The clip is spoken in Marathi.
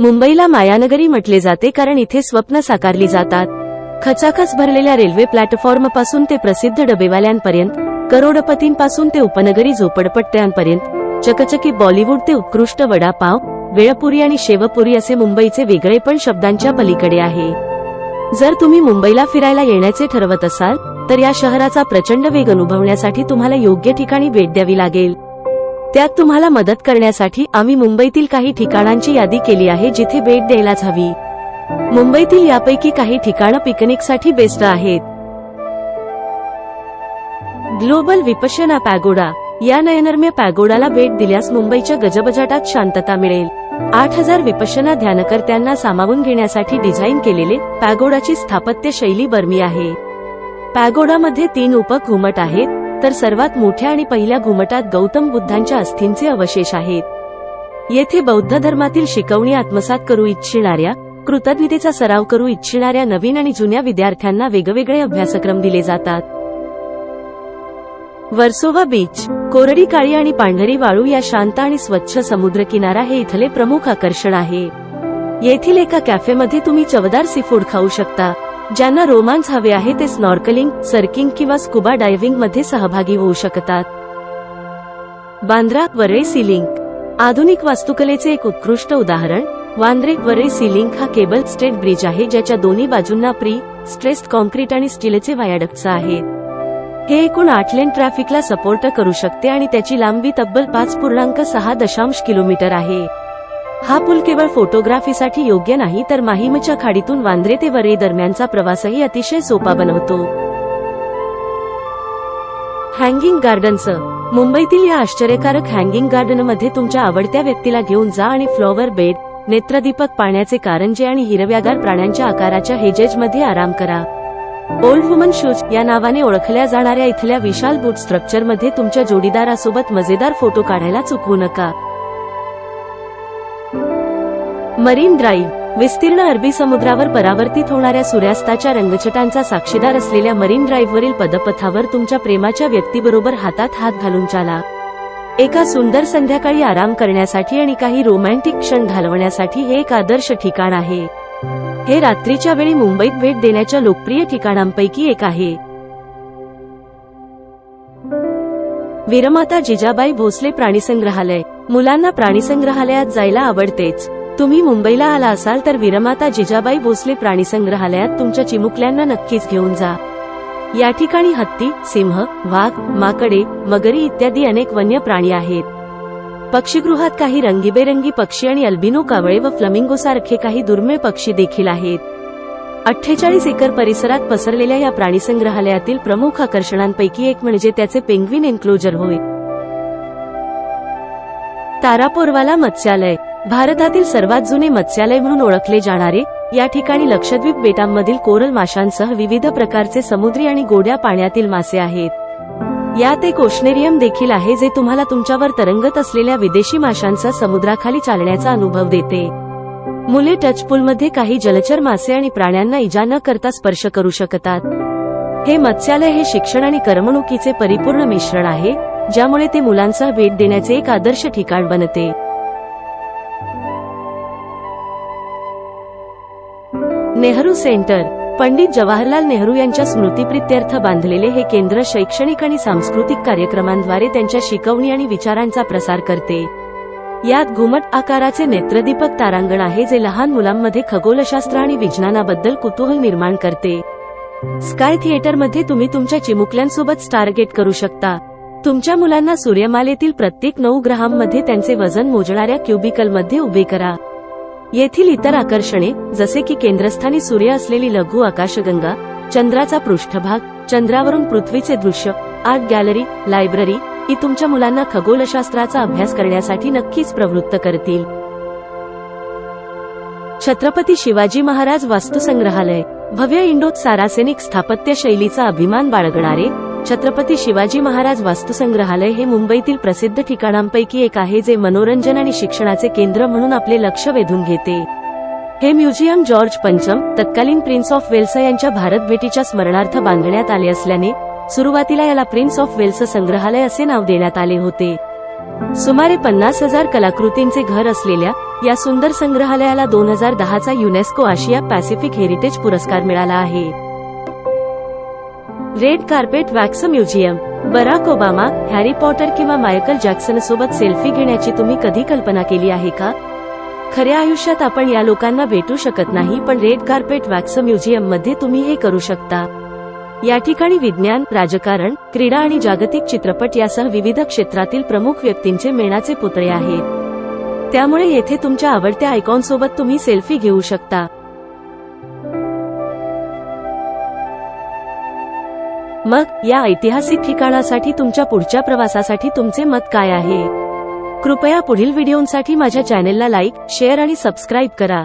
मुंबईला मायानगरी म्हटले जाते कारण इथे स्वप्न साकारली जातात. खचाखच भरलेल्या रेल्वे प्लॅटफॉर्मपासून ते प्रसिद्ध डबेवाल्यांपर्यंत करोडपतींपासून ते उपनगरी झोपडपट्ट्यांपर्यंत चकचकी बॉलिवूड ते उत्कृष्ट वडापाव वेळपुरी आणि शेवपुरी असे मुंबईचे वेगळेपण शब्दांच्या पलीकडे आहे. जर तुम्ही मुंबईला फिरायला येण्याचे ठरवत असाल तर या शहराचा प्रचंड वेग अनुभवण्यासाठी तुम्हाला योग्य ठिकाणी भेट द्यावी लागेल. त्यात तुम्हाला मदत करण्यासाठी आम्ही मुंबईतील काही ठिकाणांची यादी केली आहे जिथे भेट द्यायलाच हवी. मुंबईतील यापैकी काही ठिकाणं पिकनिकसाठी बेस्ट आहेत. Global Vipassana pagoda. या नयनरम्य पॅगोडाला भेट दिल्यास मुंबईच्या गजबजाटात शांतता मिळेल. आठ हजार विपशना ध्यानकर्त्यांना सामावून घेण्यासाठी डिझाईन केलेले पॅगोडाची स्थापत्य शैली बर्मी आहे. पॅगोडामध्ये तीन उपघुमट आहेत तर सर्वात मोठ्या आणि पहिल्या घुमटात गौतम बुद्धांच्या अस्थींचे अवशेष आहेत. येथे बौद्ध धर्मातील शिकवणी आत्मसात करू इच्छिणाऱ्या कृतज्ञतेचा सराव करू इच्छिणाऱ्या नवीन आणि जुन्या विद्यार्थ्यांना वेगवेगळे अभ्यासक्रम दिले जातात. वर्सोवा बीच कोरडी काळी आणि पांढरी वाळू या शांत आणि स्वच्छ समुद्रकिनारा हे इथले प्रमुख आकर्षण आहे. येथील एका कॅफेमध्ये तुम्ही चवदार सी फूड खाऊ शकता. ज्यांना रोमांस हवे आहे ते स्नॉर्कलिंग सर्किंग किंवा स्कुबा डायव्हिंगमध्ये सहभागी होऊ शकतात. Bandra Worli sea link. आधुनिक वास्तुकलेचे एक उत्कृष्ट उदाहरण वांद्रे वरळी सीलिंग हा केबल स्टेट ब्रिज आहे ज्याच्या दोन्ही बाजूंना प्री स्ट्रेस्ड कॉन्क्रीट आणि स्टीलचे वायाडक्स आहेत. हे एकूण आठ लेन ट्रॅफिकला सपोर्ट करू शकते आणि त्याची लांबी तब्बल पाच पूर्णांक सहा दशांश किलोमीटर आहे. हा पूल केवळ फोटोग्राफीसाठी योग्य नाही तर माहीमच्या खाडीतून वांद्रे ते वरळी दरम्यानचा प्रवासही अतिशय सोपा बनवतो. हँगिंग गार्डन्स मुंबईतील या आश्चर्यकारक हँगिंग गार्डनमध्ये तुमच्या आवडत्या व्यक्तीला घेऊन जा आणि फ्लॉवर बेड नेत्रदीपक पाण्याचे कारंजे आणि हिरव्यागार प्राण्यांच्या आकाराच्या हेजेजमध्ये आराम करा. ओल्ड वुमन शूज या नावाने ओळखल्या जाणाऱ्या इथल्या विशाल बूट स्ट्रक्चरमध्ये तुमच्या जोडीदारासोबत मजेदार फोटो काढायला चुकवू नका. मरीन ड्राईव्ह विस्तीर्ण अरबी समुद्रावर परावर्तित होणाऱ्या सूर्यास्ताच्या रंगछटांचा साक्षीदार असलेल्या मरीन ड्राईव्हवरील पदपथावर तुमच्या प्रेमाच्या व्यक्तीबरोबर हातात हात घालून चाला. एका सुंदर संध्याकाळी आराम करण्यासाठी आणि काही रोमॅन्टिक क्षण घालवण्यासाठी हे एक आदर्श ठिकाण आहे. हे रात्रीच्या वेळी मुंबईत भेट देण्याच्या लोकप्रिय ठिकाणांपैकी एक आहे. वीरमाता जिजाबाई भोसले प्राणीसंग्रहालय. मुलांना प्राणीसंग्रहालयात जायला आवडतेच. तुम्ही मुंबईला आला असाल तर विरमाता जिजाबाई भोसले प्राणीसंग्रहालयात तुमच्या चिमुकल्यांना नक्कीच घेऊन जा. या ठिकाणी हत्ती सिंह वाघ माकडे मगरी इत्यादी अनेक वन्य प्राणी आहेत. पक्षीगृहात काही रंगीबेरंगी पक्षी आणि अल्बिनो कावळे व फ्लमिंगो सारखे काही दुर्मिळ पक्षी देखील आहेत. अठ्ठेचाळीस एकर परिसरात पसरलेल्या या प्राणीसंग्रहालयातील प्रमुख आकर्षणांपैकी एक म्हणजे त्याचे पेंग्विन एन्क्लोजर होय. तारापोरवाला मत्स्यालय. भारतातील सर्वात जुने मत्स्यालय म्हणून ओळखले जाणारे या ठिकाणी लक्षद्वीप बेटांमधील कोरल माशांसह विविध प्रकारचे समुद्री आणि गोड्या पाण्यातील मासे आहेत. यात एक ओशनेरियम देखील आहे जे तुम्हाला तुमच्यावर तरंगत असलेल्या विदेशी माशांचा समुद्राखाली चालण्याचा अनुभव देते. मुले टचपूलमध्ये काही जलचर मासे आणि प्राण्यांना इजा न करता स्पर्श करू शकतात. हे मत्स्यालय हे शिक्षण आणि करमणुकीचे परिपूर्ण मिश्रण आहे ज्यामुळे ते मुलांसह भेट देण्याचे एक आदर्श ठिकाण बनते. नेहरू सेंटर. पंडित जवाहरलाल नेहरू यांच्या स्मृतीप्रित्यर्थ बांधलेले हे केंद्र शैक्षणिक आणि सांस्कृतिक कार्यक्रमांद्वारे त्यांच्या शिकवणी आणि विचारांचा प्रसार करते. यात घुमट आकाराचे नेत्रदीपक तारांगण आहे जे लहान मुलांमध्ये खगोलशास्त्र आणि विज्ञानाबद्दल कुतूहल निर्माण करते. स्काय थिएटरमध्ये तुम्ही तुमच्या चिमुकल्यांसोबत स्टारगेट करू शकता. तुमच्या मुलांना सूर्यमालेतील प्रत्येक नऊ ग्रहांमध्ये त्यांचे वजन मोजणाऱ्या क्युबिकलमध्ये उभे करा. येथील इतर आकर्षणे जसे की केंद्रस्थानी सूर्य असलेली लघु आकाशगंगा चंद्राचा पृष्ठभाग चंद्रावरून पृथ्वीचे दृश्य आर्ट गॅलरी लायब्ररी ही तुमच्या मुलांना खगोलशास्त्राचा अभ्यास करण्यासाठी नक्कीच प्रवृत्त करतील. छत्रपती शिवाजी महाराज वास्तुसंग्रहालय भव्य इंडोत सारासेनिक स्थापत्य शैलीचा अभिमान बाळगणारे छत्रपती शिवाजी महाराज वास्तुसंग्रहालय हे मुंबईतील प्रसिद्ध ठिकाणांपैकी एक आहे जे मनोरंजन आणि शिक्षणाचे केंद्र म्हणून आपले लक्ष वेधून घेते. हे म्युझियम जॉर्ज पंचम तत्कालीन प्रिन्स ऑफ वेल्स यांच्या भारत भेटीच्या स्मरणार्थ बांधण्यात आले असल्याने सुरुवातीला याला प्रिन्स ऑफ वेल्स संग्रहालय असे नाव देण्यात आले होते. सुमारे पन्नास हजार कलाकृतींचे घर असलेल्या या सुंदर संग्रहालयाला दोन हजार दहाचा युनेस्को आशिया पॅसिफिक हेरिटेज पुरस्कार मिळाला आहे. Red carpet wax museum Barack Obama Harry Potter किंवा मायकल जॅक्सन सोबत सेल्फी घेण्याची तुम्ही कधी कल्पना केली आहे का? खऱ्या आयुष्यात आपण या लोकांना भेटू शकत नाही पण रेड कार्पेट वॅक्स म्युझियममध्ये तुम्ही हे करू शकता. या ठिकाणी विज्ञान राजकारण क्रीडा आणि जागतिक चित्रपट यासह विविध क्षेत्रातील प्रमुख व्यक्तींचे मेणाचे पुतळे आहेत. त्यामुळे येथे तुमच्या आवडत्या आयकॉन सोबत तुम्ही सेल्फी घेऊ शकता. मग या ऐतिहासिक ठिकाणासाठी तुमच्या पुढच्या प्रवासासाठी तुमचे मत काय आहे? कृपया पुढील व्हिडिओंसाठी माझ्या चॅनेलला लाईक शेअर आणि सबस्क्राईब करा.